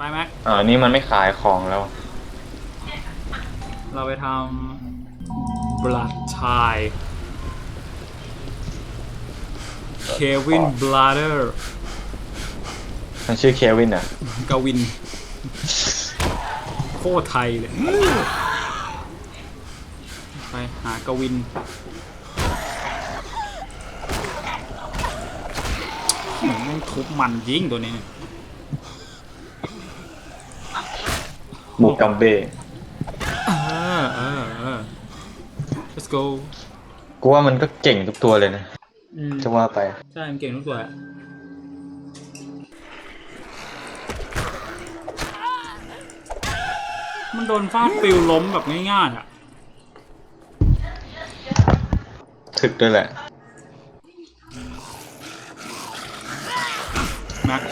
ไปแม็กอ่านี่มันไม่ขายของแล้ว เราไปทำ blood tie เควินบลาเดอร์มันชื่อเควินอะ กวิน โคตรไทยเลย ไปหากวิน เหมือนมันทุบมันยิงตัวนี้เนี่ย บุกกัมเบ้เออเออเออ let's go กูว่ามันก็เก่งทุกตัวเลยนะ อืมจะว่าไป ใช่มันเก่งทุกตัวอะมันโดนฟาดปิวล้มแบบง่ายๆอะ ถึกด้วยแหละ แม็ก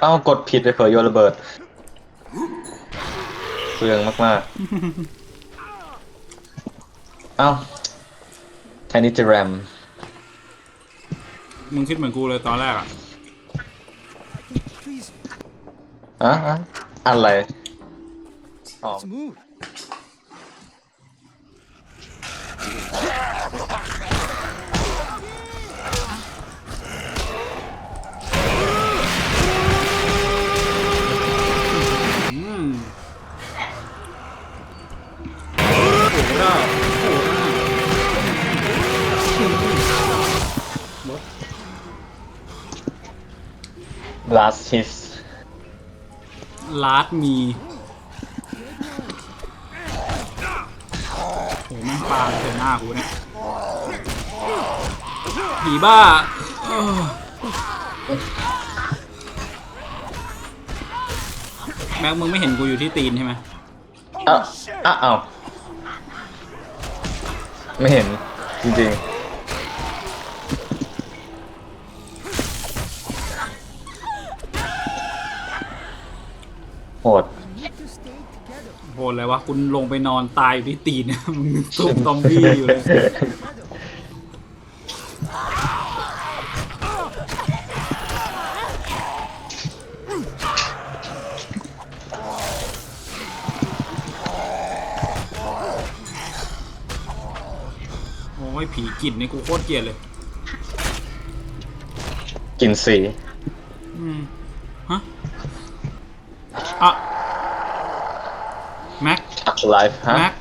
เอ้ากดผิดไปเผยโยนระเบิดเปลืองมากๆ เอ้าแทนนี่จะแรม มึงคิดเหมือนกูเลยตอนแรกอะอะอะอะไรอ๋อ Let's move. ลาสฮิสลาดมีโหแม่งปาใส่หน้ากูเนี่ยผีบ้าเออแม็กมึงไม่เห็นกูอยู่ที่ตีนใช่ไหมอ้าวอ้าวอ้าวไม่เห็นจริงๆ หด Need to stay together. โหดเลยวะคุณลงไปนอนตายอยู่ที่ตีนเนี่ยมึงตุ่มซอมบี้อยู่เลยโอ้ยผีกลิ่นนี่กูโคตรเกลียดเลย กินสี อืมฮะ อะแม็ก อักไลฟ์ฮะ แม็ก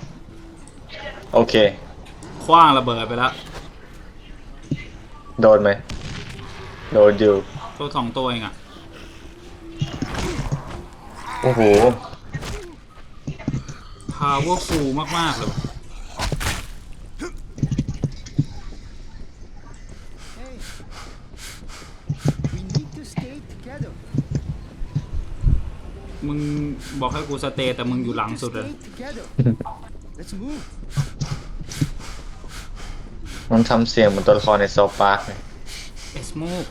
โอเค คว้างระเบิดไปแล้ว โดนไหม โดนอยู่ ตัวสองตัวเองอะ โอ้โห powerful มาก ๆ เลย มึงบอกให้กูสเตย์แต่มึงอยู่หลังสุดเลย Stay together. Let's move. มันทำเสียงเหมือนตัวละครในโซปาร์กเลย Let's move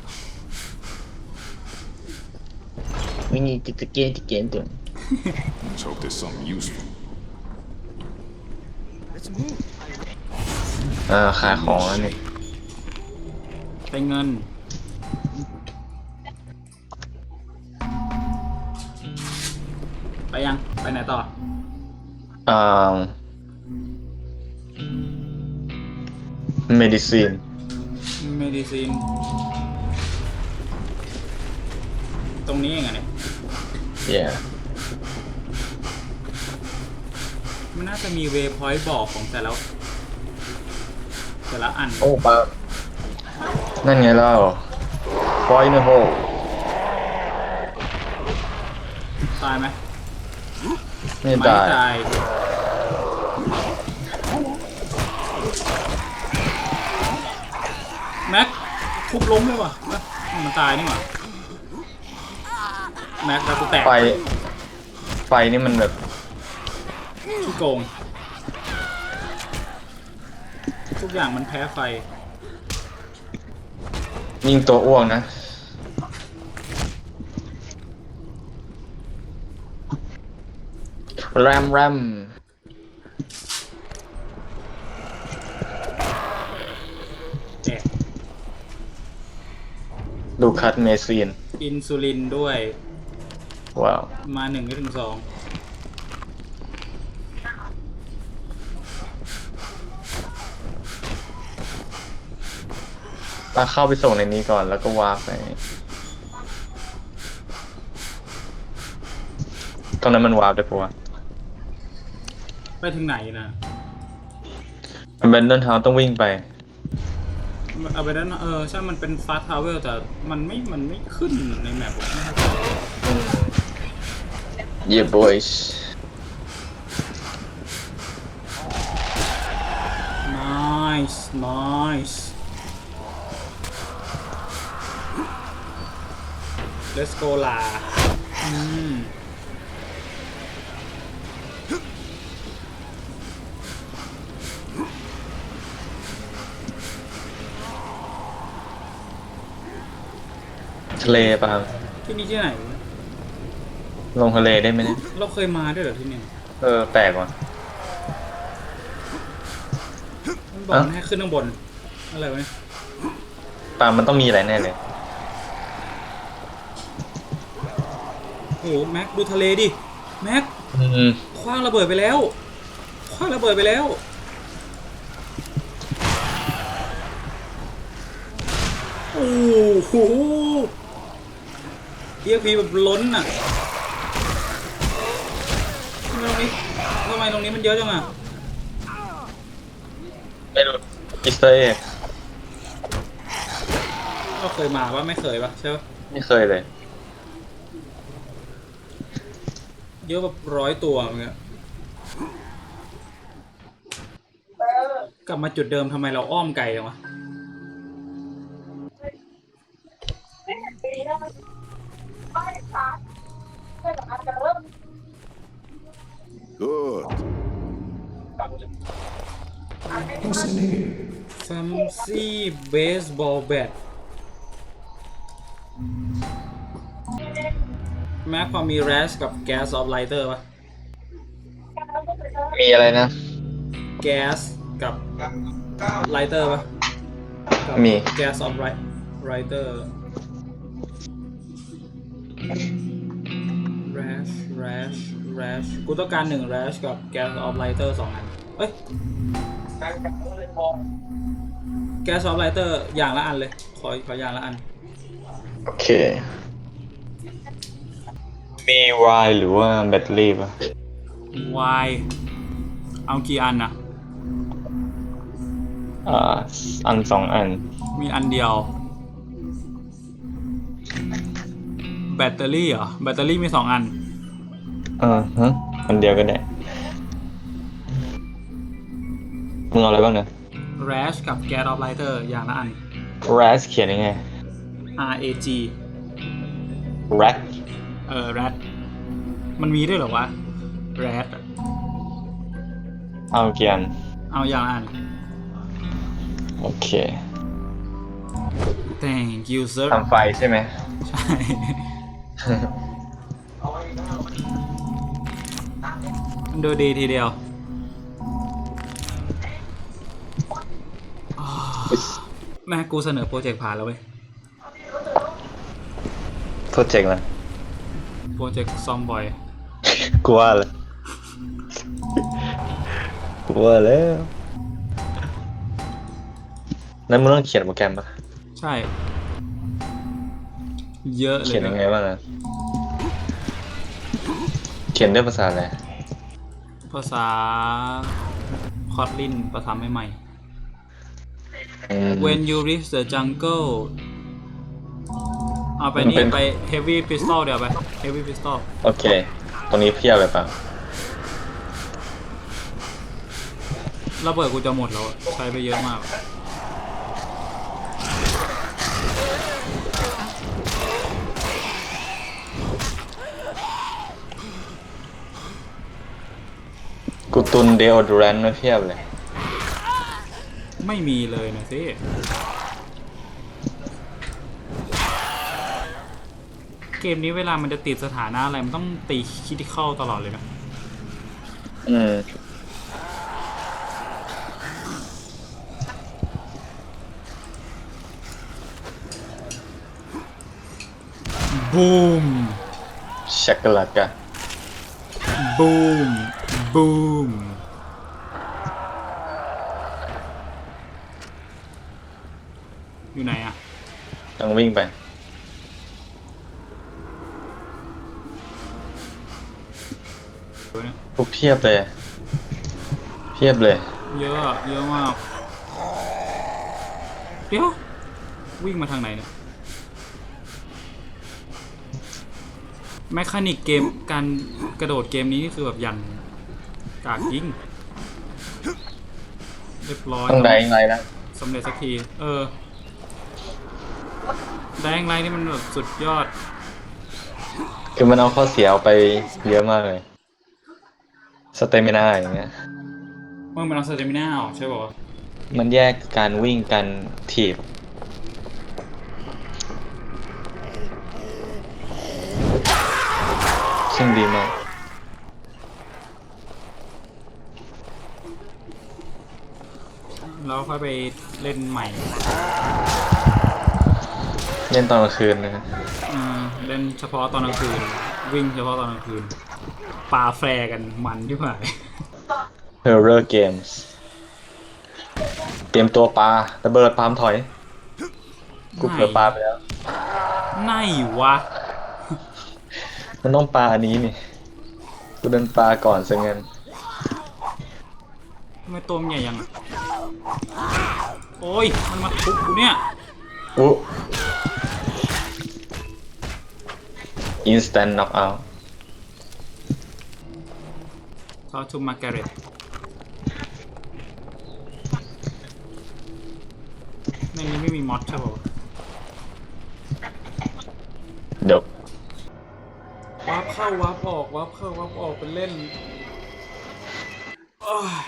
We need to get together Let's hope there's something useful. Let's move. อ่าขายของแล้วนี่ได้เงิน อ่า medicine medicine ตรงนี้เองอะเนี่ย yeah มันน่าจะมีเวพอยต์บอกของแต่ละแต่ละอัน โอ้ปะนั่นไงเล่า point in a hole ตายไหมไม่ไม่ตายตาย แม็กทุบล้มเลยว่ะเอ้ยมันตายนี่หว่าแม็กแล้วกูแตกไฟ ไฟนี่มันแบบที่โกง ทุกอย่างมันแพ้ไฟ ยิงตัวอ้วงนะ แรมแรม ลูคัสเมซีนอินซูลินด้วย ว้าว มาหนึ่งก็ถึงสองปาเข้าไปส่งในนี้ก่อนแล้วก็วาร์ปไป ตรงนั้นมันวาร์ปได้ปะวะไปถึงไหนนะมันเป็นเดินทางต้องวิ่งไป เอาไปด้านเออใช่มันเป็นฟาสทาวเวลแต่มันไม่มันไม่ขึ้นในแมปผมไม่เข้าใจ Yeah boys nice nice let's go ลาอืม ทะเลปะที่นี่ที่ไหน ลงทะเลได้ไหมเนี่ยเราเคยมาด้วยเหรอที่นี่เออแปลกว่ะ มันบอกอะให้ขึ้นข้างบน อะไรวะเนี่ยปามันต้องมีอะไรแน่เลย โอ้โหแม็กดูทะเลดิแม็กอืมคว้างระเบิดไปแล้วคว้างระเบิดไปแล้วโอ้โห เอียพีแบบล้นอะทำไมตรงนี้ทำไมตรงนี้มันเยอะจังอะไม่รู้อิสเตอร์เอ็กเราเคยมาปะไม่เคยปะใช่ปะไม่เคยเลย เยอะแบบร้อยตัวเหมือนกันกลับมาจุดเดิมทำไมเราอ้อมไกลจังวะ Good. What's in here? ซัมซี่เบสบอลแบทแม็กพอมีแรชกับแก๊สออฟไลเตอร์ปะมีอะไรนะ แก๊สกับไลเตอร์ปะกับมี แก๊สออฟไรเตอร์แร ชแรชแรชกูต้องการหนึ่งแรชกับแก๊สออฟไลเตอร์สองอันเอ้ยแก๊สออฟไลเตอร์อย่างละอันเลย ขอขออย่างละอัน โอเค มีวายหรือว่าแบตเตอรี่ปะวายเอากี่อันอะอ่า อันสองอัน มีอันเดียว แบตเตอรี่เหรอ แบตเตอรี่มีสองอัน อ่าฮะอันเดียวก็ได้มึงเอาอะไรบ้างเนี่ย Rash กับ Gas of Lighter อย่างละอัน ras เขียนยังไง R A G rat เออ Rat มันมีด้วยเหรอวะ Rat อะเอากี่อันเอาอย่างละอัน โอเค Thank you sir ทำไฟใช่ไหม ใช่ ดูดีทีเดียวอ่าแม่กูเสนอโปรเจกต์ผ่านแล้วเว้ยโปรเจกต์มันโปรเจกต์ซอมบอยกลัวเลยกลัวแล้วนั้นมึงต้องเขียนโปรแกรมปะใช่ เยอะเลเขียยนยังไงนะบ้างนะเขียนด้วยภาษาอะไร ภาษาคอตลินภาษาใหม่อืมๆ When you reach the jungle เอาไปมันนี่เป็น ไป heavy pistol เดี๋ยวไป heavy pistol โอเค ตรงนี้เพียบเลยเปล่าระเบิดกูจะหมดแล้วอะใช้ไปเยอะมากกู ตุนเดโอดรนมาเพียบเลย ไม่มีเลยนะสิเกมนี้เวลามันจะติดสถานะอะไร มันต้องตีคิดที่เข้าตลอดเลยนะอืมบูมชักกะลัดกะบูม บูมอยู่ไหนอะต้องวิ่งไปเดี๋ยวเนี่ยพวกเพียบเลยเพียบเลย เยอะอะเยอะมาก เดี๋ยว วิ่งมาทางไหนเนี่ยแมคานิกเกมการกระโดดเกมนี้นี่คือแบบอย่าง กากยิ่งเรียบร้อยต้องได้ยังไงนะสำเร็จสักที เออ แดงไรนี่มันแบบสุดยอด คือมันเอาข้อเสียเอาไปเยอะมากเลยสเตมินาอย่างเงี้ยเมื่อมันเอาสเตมิน่าออกใช่ป่าวะมันแยกการวิ่งการถีบซึ่งดีมาก แล้วค่อยไปเล่นใหม่เล่นตอนกลางคืนนะเออเล่นเฉพาะตอนกลางคืน วิ่งเฉพาะตอนกลางคืนปาแฟร์กันมันที่ไหน Horror Games เตรียมตัวปลาระเบิดปาล์มถอยกูเผลอปลาไปแล้ว ไหนวะ มันต้องปลาอันนี้นี่กูเดินปลาก่อนซะงั้น ทำไมตัวมันใหญ่ยังอะโอ้ย มันมาทุบกูเนี่ยอุ๊ Instant knockout เขาชุมมาแกเรตในนี้ไม่มีมอดใช่ป่าวะเดี๋ยววาร์ปเข้าวาร์ปออกวาร์ปเข้าวาร์ปออกเป็นเล่นโอ้ย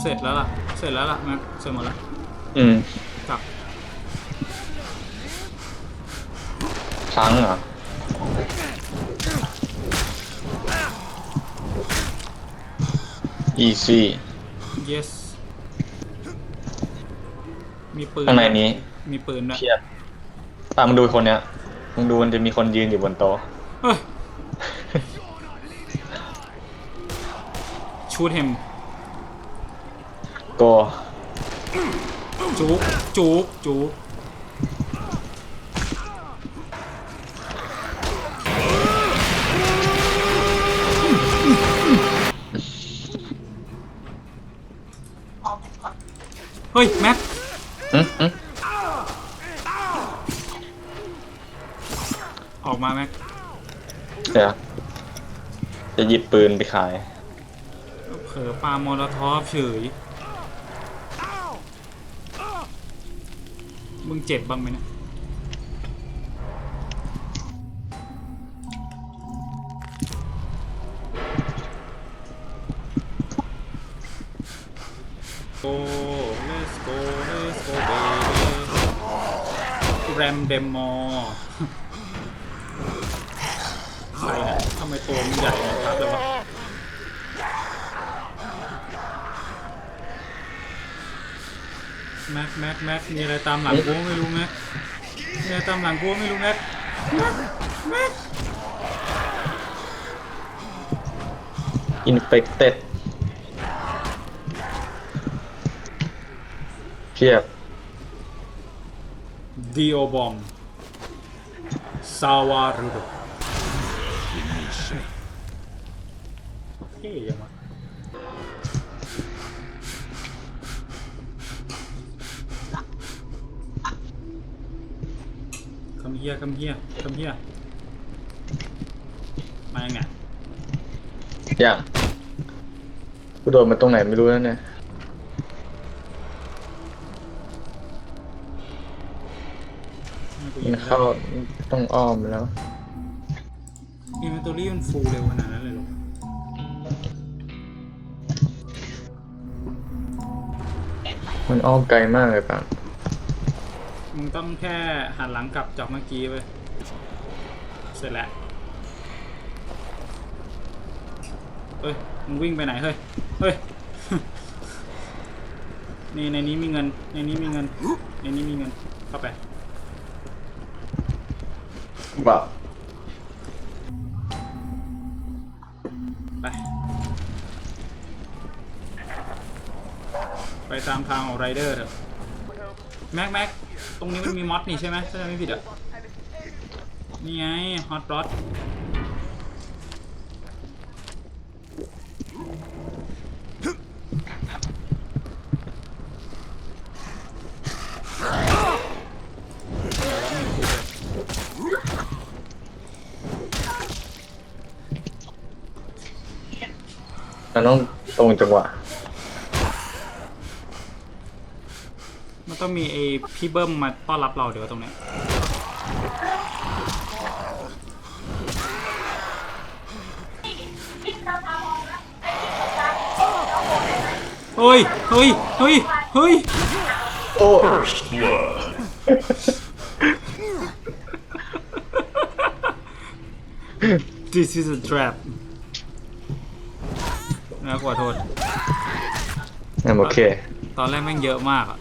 เสร็จแล้วล่ะ เสร็จแล้วล่ะแม็กเสร็จหมดแล้วอืมกลับครั้งเหรอ easy yes มีปืนข้างในนี้ มีปืนด้วยเพียบตามมึงดูคนเนี้ยมึงดูมันจะมีคนยืนอยู่บนโต๊ะ เฮ้ยชูดเฮม โกจุกจุกจุกเฮ้ย แม็กอืมอืมออกมาแม็กเดี๋ยวจะหยิบปืนไปขาย เผลอปาโมลทอฟเฉย งเจ็บบ้างไหมเนะโ go let's go let's go baby แรมเดมมอใครเนี่ยทำไมตัวมันใหญ่นะครับเลยวะ แม็กแม็กแม็กมีอะไรตามหลังกูไม่รู้แม็กมีอะไรตามหลังกูไม่รู้แม็กแม็ก infected เพียบดีโอบอมซาวารุโดเท่ยังวะคำเฮียคำเฮียคำเฮียมายังไงอย่างกูโดนมาตรงไหนไม่รู้แล้วเนี่ยมันเข้าต้องอ้อมแล้ว อินเวนทอรี่มันฟูลเร็วขนาดนั้นเลยเหรอมันอ้อมไกลมากเลยป่ะ มมึงต้องแค่หันหลังกลับจากเมื่อกี้ไปเสร็จแล้วเฮ้ย มึงวิ่งไปไหนเฮ้ย เฮ้ย นี่ในนี้มีเงิน ในนี้มีเงิน ในนี้มีเงิน เข้าไปว่าไป ไปตามทางของไรเดอร์เถอะ แม็กแม็ก ตรงนี้มันมีมอสนี่ใช่ไหมถ้าจำไม่ผิดอะ นี่ไงฮอตรอดเมันต้องตรงจังหวะ มัน ต้องมีไอพี่เบิ้มมาต้อนรับเราเดี๋ยวตรงเนี้ยเฮ้ย เฮ้ย เฮ้ย เฮ้ย โอ้ This is a trap นะขอโทษโอเคตอนแรกแม่งเยอะมากอะ